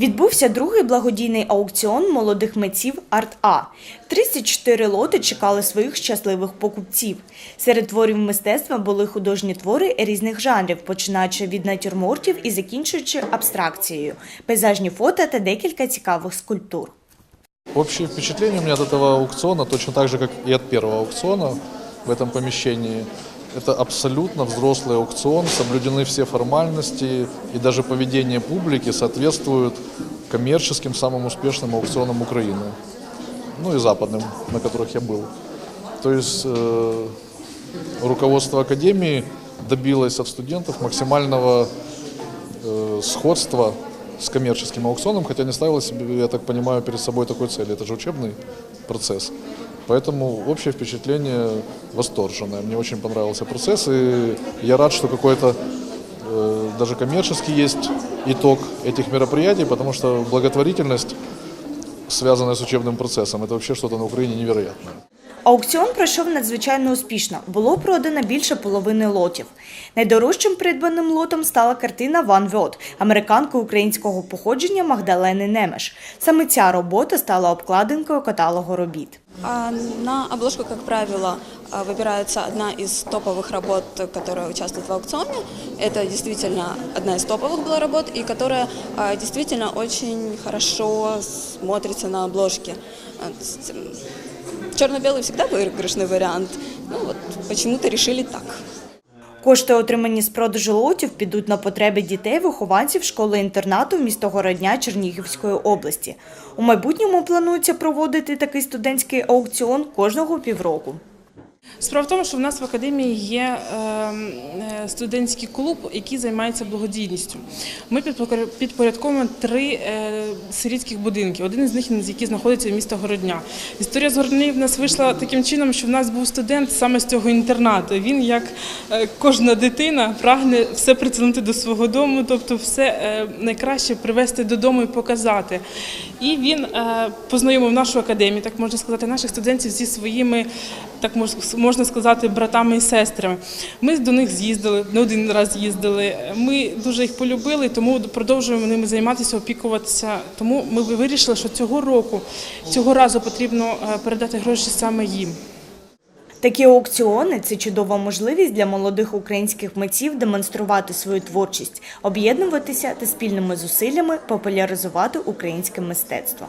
Відбувся другий благодійний аукціон молодих митців Арт-А. 34 лоти чекали своїх щасливих покупців. Серед творів мистецтва були художні твори різних жанрів, починаючи від натюрмортів і закінчуючи абстракцією, пейзажні фото та декілька цікавих скульптур. Общее впечатление у меня от этого аукциона, точно так же, как и от первого аукциона в этом помещении, это абсолютно взрослый аукцион, соблюдены все формальности и даже поведение публики соответствует коммерческим самым успешным аукционам Украины, ну и западным, на которых я был. То есть э, руководство Академии добилось от студентов максимального э, сходства с коммерческим аукционом, хотя не ставила себе, я так понимаю, перед собой такой цели. Это же учебный процесс. Поэтому общее впечатление восторженное. Мне очень понравился процесс, и я рад, что какой-то э, даже коммерческий есть итог этих мероприятий, потому что благотворительность, связанная с учебным процессом, это вообще что-то на Украине невероятное. Аукціон пройшов надзвичайно успішно. Було продано більше половини лотів. Найдорожчим придбаним лотом стала картина Ван Вьот американки українського походження Магдалени Немеш. Саме ця робота стала обкладинкою каталогу робіт. А На обложку, как правило, а, выбирается одна из топовых работ, которая участвует в аукционе. Это действительно одна из топовых была работ, и которая а, действительно очень хорошо смотрится на обложке. А, то есть, м, Черно-белый всегда выигрышный вариант. Ну вот почему-то решили так. Кошти, отримані з продажу лотів, підуть на потреби дітей-вихованців школи-інтернату міста Городня Чернігівської області. У майбутньому планується проводити такий студентський аукціон кожного півроку. Справа в тому, що в нас в академії є ем, е, студентський клуб, який займається благодійністю. Ми підпорядковуємо три е, сирітських будинки. Один із них, який знаходиться в місті Городня. Історія з Городні в нас вийшла таким чином, що в нас був студент саме з цього інтернату. Він, як е, кожна дитина, прагне все притягнути до свого дому, тобто все найкраще привезти додому і показати. І він познайомив нашу академію, так можна сказати, наших студентів зі своїми, так мож- можна сказати, братами і сестрами. Ми до них з'їздили, не один раз їздили. Ми дуже їх полюбили, тому продовжуємо ними займатися, опікуватися. Тому ми вирішили, що цього року, цього разу потрібно е, передати гроші саме їм. Такі аукціони це чудова можливість для молодих українських митців демонструвати свою творчість, об'єднуватися та спільними зусиллями популяризувати українське мистецтво.